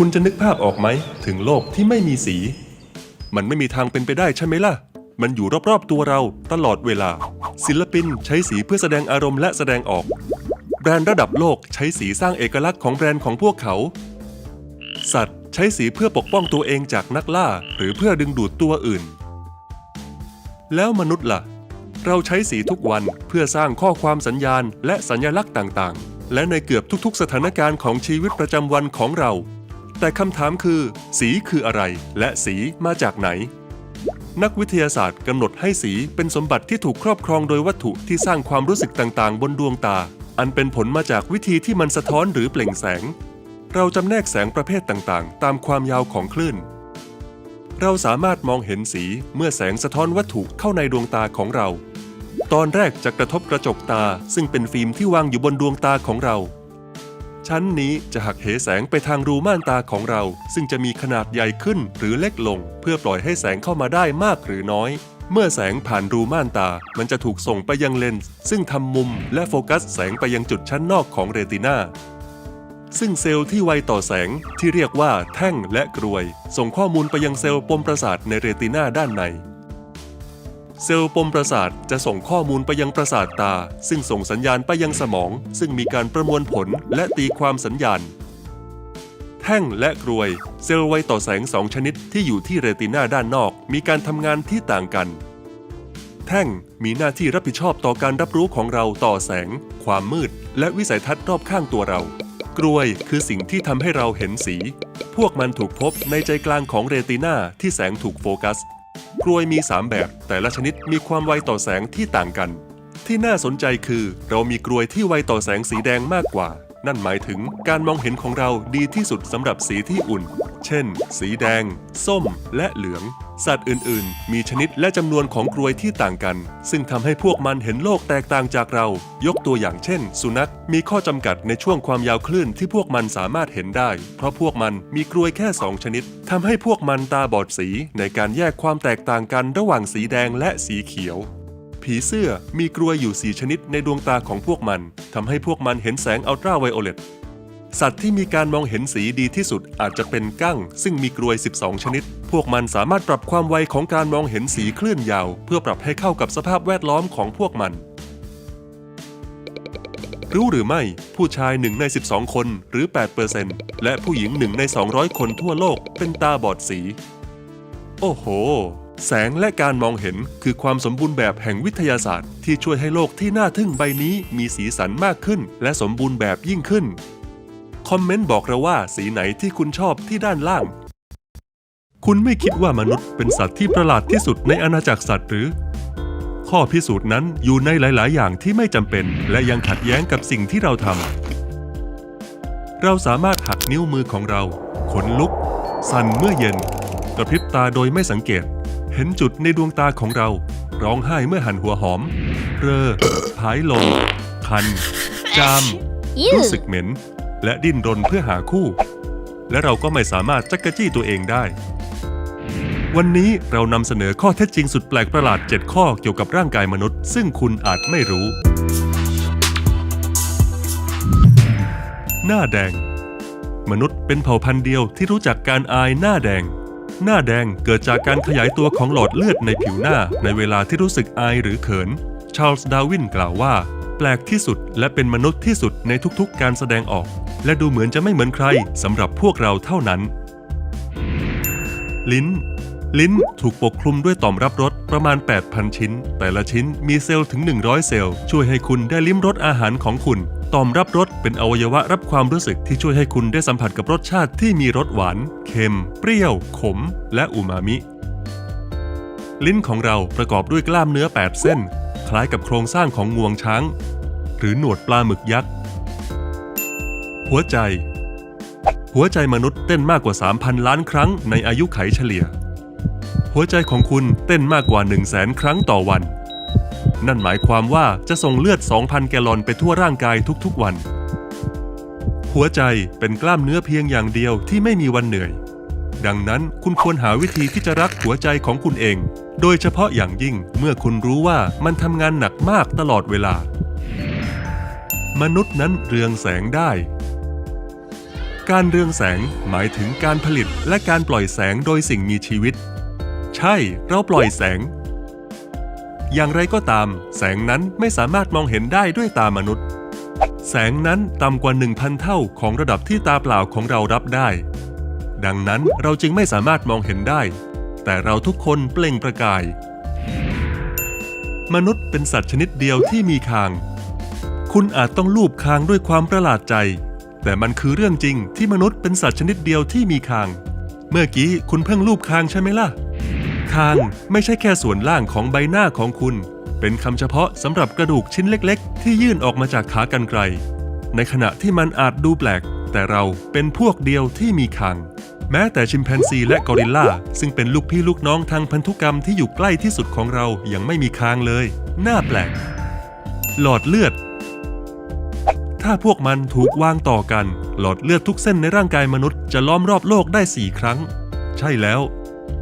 คุณจะนึกภาพออกไหม ถึงโลกที่ไม่มีสี มันไม่มีทางเป็นไปได้ใช่ไหมล่ะ มันอยู่รอบๆตัวเราตลอดเวลา ศิลปินใช้สีเพื่อแสดงอารมณ์และแสดงออก แบรนด์ระดับโลกใช้สีสร้างเอกลักษณ์ของแบรนด์ของพวกเขา สัตว์ใช้สีเพื่อปกป้องตัวเองจากนักล่า หรือเพื่อดึงดูดตัวอื่น แล้วมนุษย์ล่ะ เราใช้สีทุกวันเพื่อสร้างข้อความสัญญาณและสัญลักษณ์ต่างๆ และในเกือบทุกๆ สถานการณ์ของชีวิตประจำวันของเรา แต่คำถามคือ สีคืออะไร และสีมาจากไหน นักวิทยาศาสตร์กำหนดให้สีเป็นสมบัติที่ถูกครอบครองโดยวัตถุที่สร้างความรู้สึกต่างๆ บนดวงตา อันเป็นผลมาจากวิธีที่มันสะท้อนหรือเปล่งแสง เราจำแนกแสงประเภทต่างๆ ตามความยาวของคลื่น เราสามารถมองเห็นสีเมื่อแสงสะท้อนวัตถุเข้าในดวงตาของเรา ตอนแรกจะกระทบกระจกตาซึ่งเป็นฟิล์มที่วางอยู่บนดวงตาของเรา ชั้นนี้จะหักเหแสงไปทางรูม่านตาของเรา ซึ่งจะมีขนาดใหญ่ขึ้นหรือเล็กลง เพื่อปล่อยให้แสงเข้ามาได้มากหรือน้อย เมื่อแสงผ่านรูม่านตา มันจะถูกส่งไปยังเลนส์ซึ่งทำมุมและโฟกัสแสงไปยังจุดชั้นนอกของเรตินาซึ่งเซลล์ที่ไวต่อแสงที่เรียกว่าแท่งและกรวย ส่งข้อมูลไปยังเซลล์ปมประสาทในเรตินาด้านใน เซลล์ปมประสาทจะส่งข้อมูลไปยังประสาทตา ซึ่งส่งสัญญาณไปยังสมอง ซึ่งมีการประมวลผลและตีความสัญญาณ แท่งและกรวย เซลล์ไวต่อแสงสองชนิดที่อยู่ที่เรติน่าด้านนอก มีการทำงานที่ต่างกัน แท่งมีหน้าที่รับผิดชอบต่อการรับรู้ของเราต่อแสง ความมืด และวิสัยทัศน์รอบข้างตัวเรา กรวยคือสิ่งที่ทำให้เราเห็นสี พวกมันถูกพบในใจกลางของเรติน่าที่แสงถูกโฟกัส กรวยมี 3 แบบ แต่ละชนิดมีความไวต่อแสงที่ต่างกัน ที่น่าสนใจคือ เรามีกรวยที่ไวต่อแสงสีแดงมากกว่า นั่นหมายถึงการมองเห็นของเราดีที่สุดสำหรับสีที่อุ่น เช่น สีแดง ส้ม และเหลือง สัตว์อื่นๆ มีชนิดและจำนวนของกรวยที่ต่างกัน ซึ่งทำให้พวกมันเห็นโลกแตกต่างจากเรา ยกตัวอย่างเช่น สุนัขมีข้อจำกัดในช่วงความยาวคลื่นที่พวกมันสามารถเห็นได้ เพราะพวกมันมีกรวยแค่ 2 ชนิดทำให้พวกมันตาบอดสีในการแยกความแตกต่างกันระหว่างสีแดงและสีเขียวผีเสื้อมีกรวยอยู่4ชนิดในดวงตาของพวกมันทำให้พวกมันเห็นแสงอัลตราไวโอเลต สัตว์ที่มีการมองเห็นสีดีที่สุดอาจจะเป็นกั้ง ซึ่งมีกรวย 12 ชนิด พวกมันสามารถปรับความไวของการมองเห็นสีคลื่นยาว เพื่อปรับให้เข้ากับสภาพแวดล้อมของพวกมัน รู้หรือไม่ ผู้ชาย 1 ใน 12 คนหรือ 8%และผู้หญิง 1 ใน 200 คนทั่วโลก เป็นตาบอดสี โอ้โห แสงและการมองเห็นคือความสมบูรณ์แบบแห่งวิทยาศาสตร์ ที่ช่วยให้โลกที่น่าทึ่งใบนี้มีสีสันมากขึ้น และสมบูรณ์แบบยิ่งขึ้น คอมเมนต์บอกเราว่าสีไหนที่คุณชอบที่ด้านล่าง คุณไม่คิดว่ามนุษย์เป็นสัตว์ที่ประหลาดที่สุดในอาณาจักรสัตว์หรือ ข้อพิสูจน์นั้นอยู่ในหลาย ๆ อย่างที่ไม่จำเป็น และยังขัดแย้งกับสิ่งที่เราทำเราสามารถหักนิ้วมือของเรา ขนลุก สั่นเมื่อเย็น กระพริบตาโดยไม่สังเกต เห็นจุดในดวงตาของเรา ร้องไห้เมื่อหันหัวหอมเรอผายลมคัน จาม รู้สึกเหม็น และดิ้นรนเพื่อหาคู่ และเราก็ไม่สามารถจักกะจี้ตัวเองได้ วันนี้เรานำเสนอข้อเท็จจริงสุดแปลกประหลาด 7 ข้อเกี่ยวกับร่างกายมนุษย์ ซึ่งคุณอาจไม่รู้ หน้าแดง มนุษย์เป็นเผ่าพันธุ์เดียวที่รู้จักการอายหน้าแดง หน้าแดงเกิดจากการขยายตัวของหลอดเลือดในผิวหน้า ในเวลาที่รู้สึกอายหรือเขิน ชาร์ลส์ ดาวินกล่าวว่าแปลกที่สุดและเป็นมนุษย์ที่สุดในทุกๆ การแสดงออก และดูเหมือนจะไม่เหมือนใครสำหรับพวกเราเท่านั้น ลิ้น ลิ้นถูกปกคลุมด้วยต่อมรับรสประมาณ 8,000 ชิ้น แต่ละชิ้นมีเซลล์ถึง 100 เซลล์ ช่วยให้คุณได้ลิ้มรสอาหารของคุณ ต่อมรับรสเป็นอวัยวะรับความรู้สึกที่ช่วยให้คุณได้สัมผัสกับรสชาติที่มีรสหวาน เค็ม เปรี้ยว ขม และอูมามิ ลิ้นของเราประกอบด้วยกล้ามเนื้อ 8 เส้น คล้ายกับโครงสร้างของงวงช้าง หรือหนวดปลาหมึกยักษ์ หัวใจ หัวใจมนุษย์เต้นมากกว่า 3,000 ล้านครั้งในอายุไขเฉลี่ย หัวใจของคุณเต้นมากกว่า 1 0 0 0 0แสนครั้งต่อวัน นั่นหมายความว่าจะส่งเลือด 2,000 แกลลอนไปทั่วร่างกายทุกๆวัน หัวใจเป็นกล้ามเนื้อเพียงอย่างเดียวที่ไม่มีวันเหนื่อย ดังนั้นคุณควรหาวิธีที่จะรักหัวใจของคุณเอง โดยเฉพาะอย่างยิ่งเมื่อคุณรู้ว่ามันทำงานหนักมากตลอดเวลามนุษย์นั้นเรืองแสงได้ การเรืองแสงหมายถึงการผลิตและการปล่อยแสงโดยสิ่งมีชีวิต ใช่ เราปล่อยแสง อย่างไรก็ตาม แสงนั้นไม่สามารถมองเห็นได้ด้วยตามนุษย์ แสงนั้นต่ำกว่า 1,000 เท่าของระดับที่ตาเปล่าของเรารับได้ ดังนั้นเราจึงไม่สามารถมองเห็นได้ แต่เราทุกคนเปล่งประกาย มนุษย์เป็นสัตว์ชนิดเดียวที่มีคาง คุณอาจต้องลูบคางด้วยความประหลาดใจ แต่มันคือเรื่องจริงที่มนุษย์เป็นสัตว์ชนิดเดียวที่มีคาง เมื่อกี้คุณเพิ่งลูบคางใช่ไหมล่ะ คางไม่ใช่แค่ส่วนล่างของใบหน้าของคุณ เป็นคำเฉพาะสำหรับกระดูกชิ้นเล็ก ๆ ที่ยื่นออกมาจากขากรรไกร ในขณะที่มันอาจดูแปลก แต่เราเป็นพวกเดียวที่มีคาง แม้แต่ชิมแปนซีและกอริลลาซึ่งเป็นลูกพี่ลูกน้องทางพันธุกรรมที่อยู่ใกล้ที่สุดของเรายังไม่มีคางเลย น่าแปลก หลอดเลือด ถ้าพวกมันถูกวางต่อกัน หลอดเลือดทุกเส้นในร่างกายมนุษย์จะล้อมรอบโลกได้ 4 ครั้ง ใช่แล้ว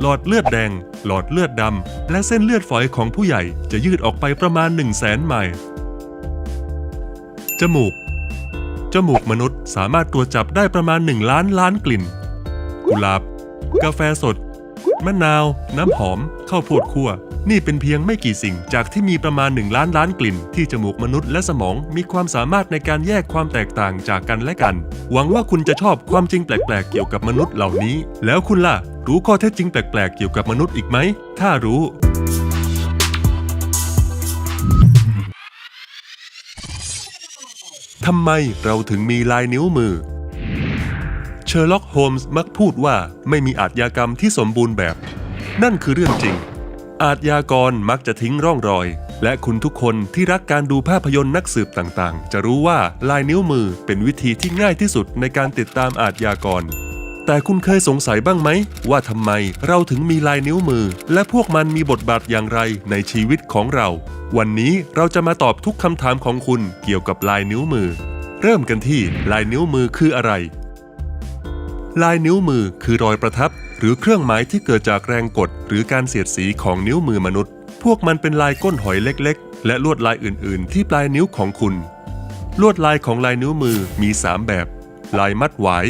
หลอดเลือดแดง หลอดเลือดดำ และเส้นเลือดฝอยของผู้ใหญ่จะยืดออกไปประมาณ 1 0 0 0 0แสนไมล์จมูก จมูกมนุษย์สามารถตรวจจับได้ประมาณ 1 ล้านล้านกลิ่น กุหลาบ กาแฟสด มะนาว น้ำหอม ข้าวโพดคั่ว นี่เป็นเพียงไม่กี่สิ่งจากที่มีประมาณ 1 ล้านล้านกลิ่น ที่จมูกมนุษย์และสมองมีความสามารถในการแยกความแตกต่างจากกันและกัน หวังว่าคุณจะชอบความจริงแปลกๆ เกี่ยวกับมนุษย์เหล่านี้ แล้วคุณล่ะ รู้ข้อเท็จจริงแปลกๆ เกี่ยวกับมนุษย์อีกไหม ถ้ารู้ทำไมเราถึงมีลายนิ้วมือ เชอร์ล็อก โฮมส์มักพูดว่าไม่มีอาชญากรรมที่สมบูรณ์แบบ นั่นคือเรื่องจริง อาชญากรมักจะทิ้งร่องรอย และคุณทุกคนที่รักการดูภาพยนตร์นักสืบต่างๆ จะรู้ว่าลายนิ้วมือเป็นวิธีที่ง่ายที่สุดในการติดตามอาชญากร แต่คุณเคยสงสัยบ้างไหม ว่าทำไมเราถึงมีลายนิ้วมือ และพวกมันมีบทบาทอย่างไรในชีวิตของเรา วันนี้เราจะมาตอบทุกคำถามของคุณเกี่ยวกับลายนิ้วมือ เริ่มกันที่ลายนิ้วมือคืออะไร ลายนิ้วมือคือรอยประทับ หรือเครื่องหมายที่เกิดจากแรงกด หรือการเสียดสีของนิ้วมือมนุษย์ พวกมันเป็นลายก้นหอยเล็กๆ และลวดลายอื่นๆ ที่ปลายนิ้วของคุณ ลวดลายของลายนิ้วมือมี 3 แบบ ลายมัดหวาย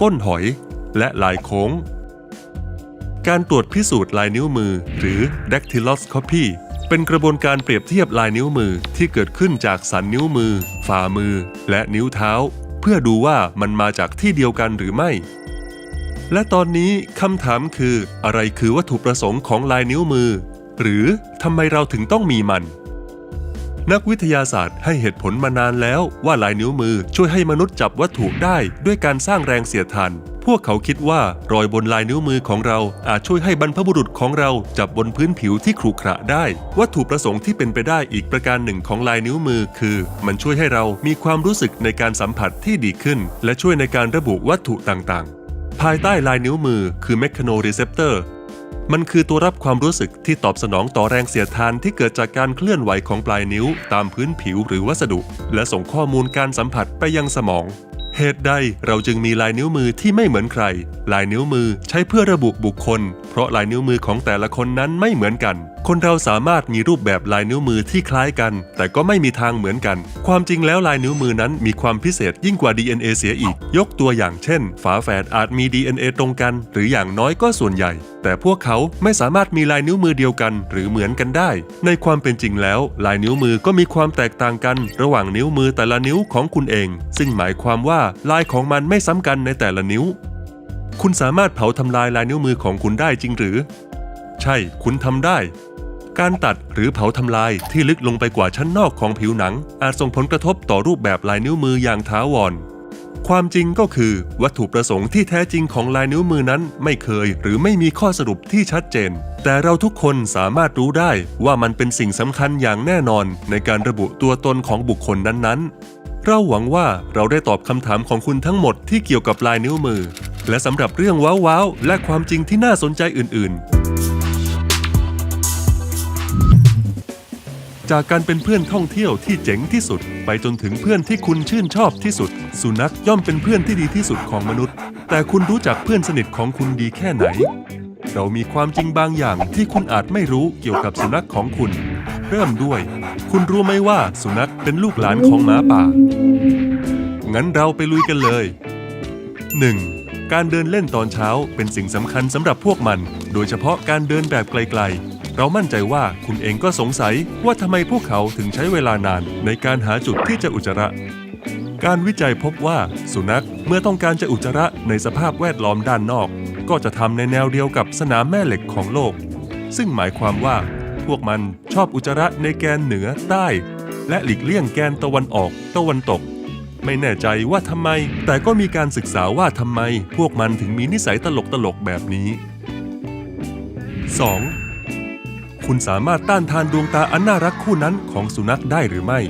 ก้นหอย และลายโค้ง การตรวจพิสูจน์ลายนิ้วมือ หรือ dactyloscopy เป็นกระบวนการเปรียบเทียบลายนิ้วมือที่เกิดขึ้นจากสันนิ้วมือ ฝ่ามือ และนิ้วเท้า เพื่อดูว่ามันมาจากที่เดียวกันหรือไม่ และตอนนี้คำถามคืออะไรคือวัตถุประสงค์ของลายนิ้วมือ หรือทำไมเราถึงต้องมีมัน นักวิทยาศาสตร์ให้เหตุผลมานานแล้วว่าลายนิ้วมือช่วยให้มนุษย์จับวัตถุได้ด้วยการสร้างแรงเสียดทาน พวกเขาคิดว่ารอยบนลายนิ้วมือของเราอาจช่วยให้บรรพบุรุษของเราจับบนพื้นผิวที่ขรุขระได้ วัตถุประสงค์ที่เป็นไปได้อีกประการหนึ่งของลายนิ้วมือ คือ มันช่วยให้เรามีความรู้สึกในการสัมผัสที่ดีขึ้น และช่วยในการระบุวัตถุต่างๆ ภายใต้ลายนิ้วมือคือ mechanoreceptor มันคือตัวรับความรู้สึกที่ตอบสนองต่อแรงเสียดทานที่เกิดจากการเคลื่อนไหวของปลายนิ้วตามพื้นผิวหรือวัสดุ และส่งข้อมูลการสัมผัสไปยังสมอง เหตุใดเราจึงมีลายนิ้วมือที่ไม่เหมือนใคร ลายนิ้วมือใช้เพื่อระบุบุคคล เพราะลายนิ้วมือของแต่ละคนนั้นไม่เหมือนกัน คนเราสามารถมีรูปแบบลายนิ้วมือที่คล้ายกัน แต่ก็ไม่มีทางเหมือนกัน ความจริงแล้วลายนิ้วมือนั้นมีความพิเศษยิ่งกว่า DNA เสียอีก ยกตัวอย่างเช่น ฝาแฝดอาจมี DNA ตรงกัน หรืออย่างน้อยก็ส่วนใหญ่ แต่พวกเขาไม่สามารถมีลายนิ้วมือเดียวกัน หรือเหมือนกันได้ ในความเป็นจริงแล้ว ลายนิ้วมือก็มีความแตกต่างกัน ระหว่างนิ้วมือแต่ละนิ้วของคุณเอง ซึ่งหมายความว่าลายของมันไม่ซ้ำกันในแต่ละนิ้ว คุณสามารถเผาทำลายลายนิ้วมือของคุณได้จริงหรือ ใช่ คุณทำได้ การตัดหรือเผาทำลายที่ลึกลงไปกว่าชั้นนอกของผิวหนัง อาจส่งผลกระทบต่อรูปแบบลายนิ้วมืออย่างท้าวร ความจริงก็คือ วัตถุประสงค์ที่แท้จริงของลายนิ้วมือนั้นไม่เคยหรือไม่มีข้อสรุปที่ชัดเจน แต่เราทุกคนสามารถรู้ได้ว่ามันเป็นสิ่งสำคัญอย่างแน่นอนในการระบุตัวตนของบุคคลนั้นๆ เราหวังว่าเราได้ตอบคำถามของคุณทั้งหมดที่เกี่ยวกับลายนิ้วมือ และสำหรับเรื่องว้าวๆและความจริงที่น่าสนใจอื่น ๆ จากการเป็นเพื่อนท่องเที่ยวที่เจ๋งที่สุด ไปจนถึงเพื่อนที่คุณชื่นชอบที่สุด สุนัขย่อมเป็นเพื่อนที่ดีที่สุดของมนุษย์ แต่คุณรู้จักเพื่อนสนิทของคุณดีแค่ไหน เรามีความจริงบางอย่างที่คุณอาจไม่รู้เกี่ยวกับสุนัขของคุณ เริ่มด้วย คุณรู้ไหมว่าสุนัขเป็นลูกหลานของหมาป่า งั้นเราไปลุยกันเลย 1. การเดินเล่นตอนเช้าเป็นสิ่งสำคัญสำหรับพวกมัน โดยเฉพาะการเดินแบบไกลๆ เรามั่นใจว่าคุณเองก็สงสัยว่าทำไมพวกเขาถึงใช้เวลานานในการหาจุดที่จะอุจจาระ การวิจัยพบว่าสุนัขเมื่อต้องการจะอุจจาระในสภาพแวดล้อมด้านนอก ก็จะทำในแนวเดียวกับสนามแม่เหล็กของโลก ซึ่งหมายความว่า พวกมันชอบอุจจาระในแกนเหนือใต้ และหลีกเลี่ยงแกนตะวันออก ตะวันตก ไม่แน่ใจว่าทำไม แต่ก็มีการศึกษาว่าทำไม พวกมันถึงมีนิสัยตลกๆแบบนี้ 2. คุณสามารถต้านทานดวงตาอันน่ารักคู่นั้นของสุนัขได้หรือไม่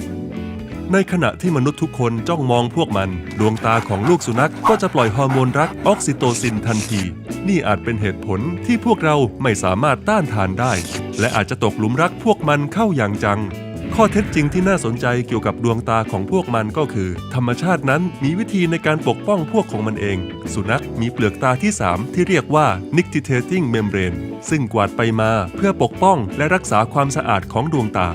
ในขณะที่มนุษย์ทุกคนจ้องมองพวกมัน ดวงตาของลูกสุนัขก็จะปล่อยฮอร์โมนรักออกซิโตซินทันที นี่อาจเป็นเหตุผลที่พวกเราไม่สามารถต้านทานได้ และอาจจะตกหลุมรักพวกมันเข้าอย่างจัง ข้อเท็จจริงที่น่าสนใจเกี่ยวกับดวงตาของพวกมันก็คือ ธรรมชาตินั้นมีวิธีในการปกป้องพวกของมันเอง สุนัขมีเปลือกตาที่ 3 ที่เรียกว่า nictitating membrane ซึ่งกวาดไปมาเพื่อปกป้องและรักษาความสะอาดของดวงตา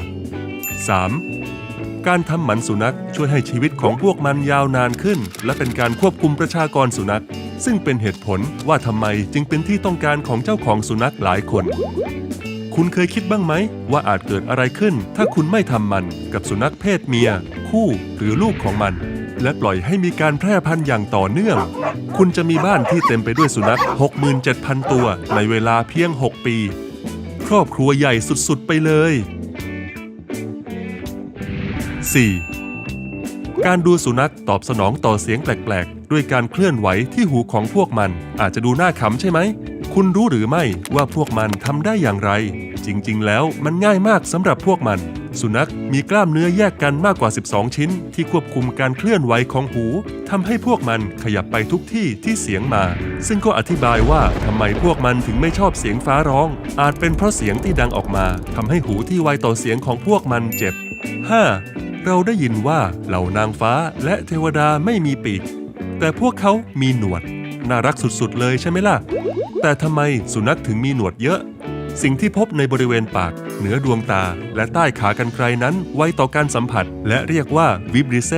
3. การทำหมันสุนัขช่วยให้ชีวิตของพวกมันยาวนานขึ้น และเป็นการควบคุมประชากรสุนัข ซึ่งเป็นเหตุผลว่าทำไมจึงเป็นที่ต้องการของเจ้าของสุนัขหลายคน คุณเคยคิดบ้างไหม ว่าอาจเกิดอะไรขึ้น ถ้าคุณไม่ทำมันกับสุนัขเพศเมีย คู่หรือลูกของมัน และปล่อยให้มีการแพร่พันธุ์อย่างต่อเนื่อง คุณจะมีบ้านที่เต็มไปด้วยสุนัข 67,000 ตัว ในเวลาเพียง 6 ปี ครอบครัวใหญ่สุดๆ ไปเลย 4. การดูสุนัขตอบสนองต่อเสียงแปลกๆ ด้วยการเคลื่อนไหวที่หูของพวกมัน อาจจะดูน่าขำใช่ไหม คุณรู้หรือไม่ว่าพวกมันทำได้อย่างไร จริงๆ แล้วมันง่ายมากสำหรับพวกมัน สุนัขมีกล้ามเนื้อแยกกันมากกว่า 12 ชิ้น ที่ควบคุมการเคลื่อนไหวของหูทำให้พวกมันขยับไปทุกที่ที่เสียงมา ซึ่งก็อธิบายว่าทำไมพวกมันถึงไม่ชอบเสียงฟ้าร้อง อาจเป็นเพราะเสียงที่ดังออกมาทำให้หูที่ไวต่อเสียงของพวกมันเจ็บ 5. เราได้ยินว่าเหล่านางฟ้าและเทวดาไม่มีปีก แต่พวกเขามีหนวด น่ารักสุดๆเลยใช่ไหมล่ะ แต่ทำไมสุนัขถึงมีหนวดเยอะ สิ่งที่พบในบริเวณปาก เหนือดวงตา และใต้ขากรรไกรนั้น ไวต่อการสัมผัส และเรียกว่าวิบริเซ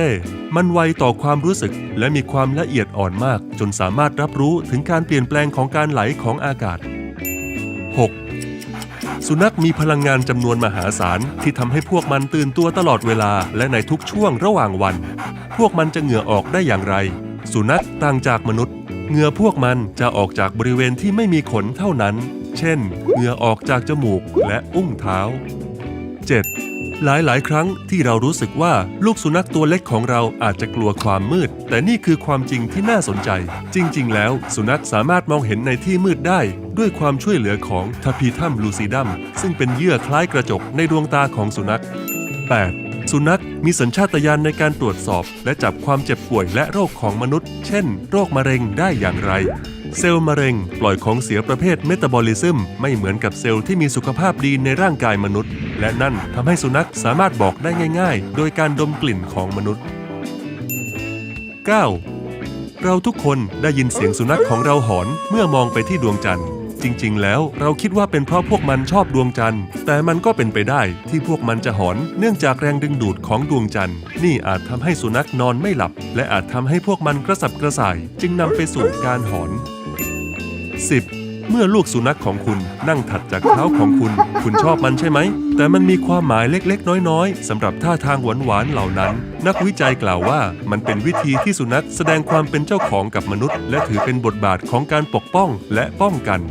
มันไวต่อความรู้สึก และมีความละเอียดอ่อนมาก จนสามารถรับรู้ถึงการเปลี่ยนแปลงของการไหลของอากาศ 6. สุนัขมีพลังงานจำนวนมหาศาลที่ทำให้พวกมันตื่นตัวตลอดเวลาและในทุกช่วงระหว่างวัน พวกมันจะเหงื่อออกได้อย่างไร สุนัขต่างจากมนุษย์ เหงื่อพวกมันจะออกจากบริเวณที่ไม่มีขนเท่านั้น เช่น เหงื่อออกจากจมูกและอุ้งเท้า 7. หลายหลายๆครั้งที่เรารู้สึกว่าลูกสุนัขตัวเล็กของเราอาจจะกลัวความมืด แต่นี่คือความจริงที่น่าสนใจ จริง ๆ แล้ว สุนัขสามารถมองเห็นในที่มืดได้ ด้วยความช่วยเหลือของทาพีทัมลูซิดัมซึ่งเป็นเยื่อคล้ายกระจกในดวงตาของสุนัข 8. สุนัขมีสัญชาตญาณในการตรวจสอบ และจับความเจ็บป่วยและโรคของมนุษย์ เช่น โรคมะเร็งได้อย่างไร เซลล์มะเร็ง ปล่อยของเสียประเภทเมตาบอลิซึมไม่เหมือนกับเซลล์ที่มีสุขภาพดีในร่างกายมนุษย์ และนั่นทำให้สุนัขสามารถบอกได้ง่าย ๆ โดยการดมกลิ่นของมนุษย์ 9. เราทุกคนได้ยินเสียงสุนัขของเราหอนเมื่อมองไปที่ดวงจันทร์ จริง ๆ แล้วเราคิดว่าเป็นเพราะพวกมันชอบดวงจันทร์ แต่มันก็เป็นไปได้ที่พวกมันจะหอน เนื่องจากแรงดึงดูดของดวงจันทร์ นี่อาจทำให้สุนัขนอนไม่หลับ และอาจทำให้พวกมันกระสับกระส่าย จึงนำไปสู่การหอน 10. เมื่อลูกสุนัขของคุณนั่งถัดจากเท้าของคุณ คุณชอบมันใช่ไหม แต่มันมีความหมายเล็กๆ น้อยๆสำหรับท่าทางหวานๆเหล่านั้น นักวิจัยกล่าวว่ามันเป็นวิธีที่สุนัขแสดงความเป็นเจ้าของกับมนุษย์ และถือเป็นบทบาทของการปกป้องและป้องกัน